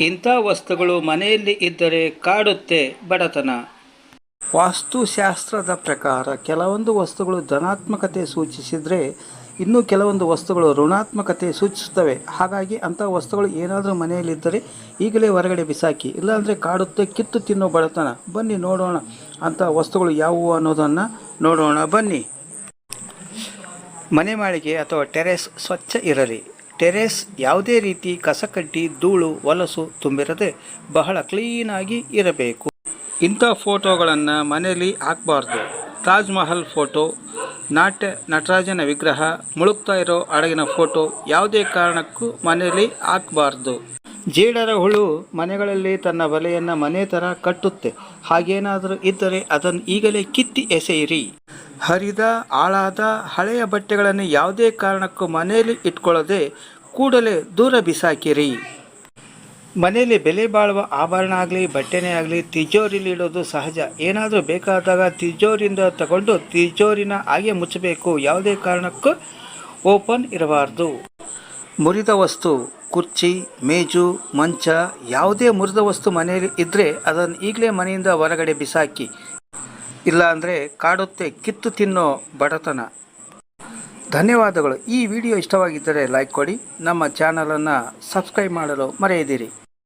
ಇಂಥ ವಸ್ತುಗಳು ಮನೆಯಲ್ಲಿ ಇದ್ದರೆ ಕಾಡುತ್ತೆ ಬಡತನ. ವಾಸ್ತುಶಾಸ್ತ್ರದ ಪ್ರಕಾರ ಕೆಲವೊಂದು ವಸ್ತುಗಳು ಧನಾತ್ಮಕತೆ ಸೂಚಿಸಿದರೆ ಇನ್ನು ಕೆಲವೊಂದು ವಸ್ತುಗಳು ಋಣಾತ್ಮಕತೆ ಸೂಚಿಸುತ್ತವೆ. ಹಾಗಾಗಿ ಅಂಥ ವಸ್ತುಗಳು ಏನಾದರೂ ಮನೆಯಲ್ಲಿದ್ದರೆ ಈಗಲೇ ಹೊರಗಡೆ ಬಿಸಾಕಿ, ಇಲ್ಲಾಂದರೆ ಕಾಡುತ್ತೆ, ಕಿತ್ತು ತಿನ್ನೋ ಬಡತನ. ಬನ್ನಿ ನೋಡೋಣ ಅಂಥ ವಸ್ತುಗಳು ಯಾವುವು ಅನ್ನೋದನ್ನು ನೋಡೋಣ. ಬನ್ನಿ. ಮನೆ ಮಾಳಿಗೆ ಅಥವಾ ಟೆರೆಸ್ ಸ್ವಚ್ಛ ಇರಲಿ. ಟೆರೆಸ್ ಯಾವುದೇ ರೀತಿ ಕಸಕಡ್ಡಿ, ಧೂಳು, ಹೊಲಸು ತುಂಬಿರದೆ ಬಹಳ ಕ್ಲೀನಾಗಿ ಇರಬೇಕು. ಇಂಥ ಫೋಟೋಗಳನ್ನು ಮನೆಯಲ್ಲಿ ಹಾಕಬಾರ್ದು. ತಾಜ್ ಮಹಲ್ ಫೋಟೋ, ನಾಟ್ಯ, ನಟರಾಜನ ವಿಗ್ರಹ, ಮುಳುಗ್ತಾ ಇರೋ ಹಡಗಿನ ಫೋಟೋ ಯಾವುದೇ ಕಾರಣಕ್ಕೂ ಮನೆಯಲ್ಲಿ ಹಾಕಬಾರ್ದು. ಜೇಡರ ಹುಳು ಮನೆಗಳಲ್ಲಿ ತನ್ನ ಬಲೆಯನ್ನು ಮನೆ ಥರ ಕಟ್ಟುತ್ತೆ. ಹಾಗೇನಾದರೂ ಇದ್ದರೆ ಅದನ್ನು ಈಗಲೇ ಕಿತ್ತಿ ಎಸೆಯಿರಿ. ಹರಿದ ಹಾಳಾದ ಹಳೆಯ ಬಟ್ಟೆಗಳನ್ನು ಯಾವುದೇ ಕಾರಣಕ್ಕೂ ಮನೆಯಲ್ಲಿ ಇಟ್ಕೊಳ್ಳದೆ ಕೂಡಲೇ ದೂರ ಬಿಸಾಕಿರಿ. ಮನೆಯಲ್ಲಿ ಬೆಲೆ ಬಾಳುವ ಆಭರಣ ಆಗಲಿ, ಬಟ್ಟೆನೇ ಆಗಲಿ, ತಿಜೋರಿಲಿ ಇಡೋದು ಸಹಜ. ಏನಾದರೂ ಬೇಕಾದಾಗ ತಿಜೋರಿಯಿಂದ ತಗೊಂಡು ತಿಜೋರಿನ ಹಾಗೆ ಮುಚ್ಚಬೇಕು. ಯಾವುದೇ ಕಾರಣಕ್ಕೂ ಓಪನ್ ಇರಬಾರ್ದು. ಮುರಿದ ವಸ್ತು, ಕುರ್ಚಿ, ಮೇಜು, ಮಂಚ, ಯಾವುದೇ ಮುರಿದ ವಸ್ತು ಮನೆಯಲ್ಲಿ ಇದ್ದರೆ ಅದನ್ನು ಈಗಲೇ ಮನೆಯಿಂದ ಹೊರಗಡೆ ಬಿಸಾಕಿ. ಇಲ್ಲಾಂದರೆ ಕಾಡುತ್ತೆ ಕಿತ್ತು ತಿನ್ನೋ ಬಡತನ. ಧನ್ಯವಾದಗಳು. ಈ ವಿಡಿಯೋ ಇಷ್ಟವಾಗಿದ್ದರೆ ಲೈಕ್ ಕೊಡಿ. ನಮ್ಮ ಚಾನಲನ್ನು ಸಬ್ಸ್ಕ್ರೈಬ್ ಮಾಡಲು ಮರೆಯದಿರಿ.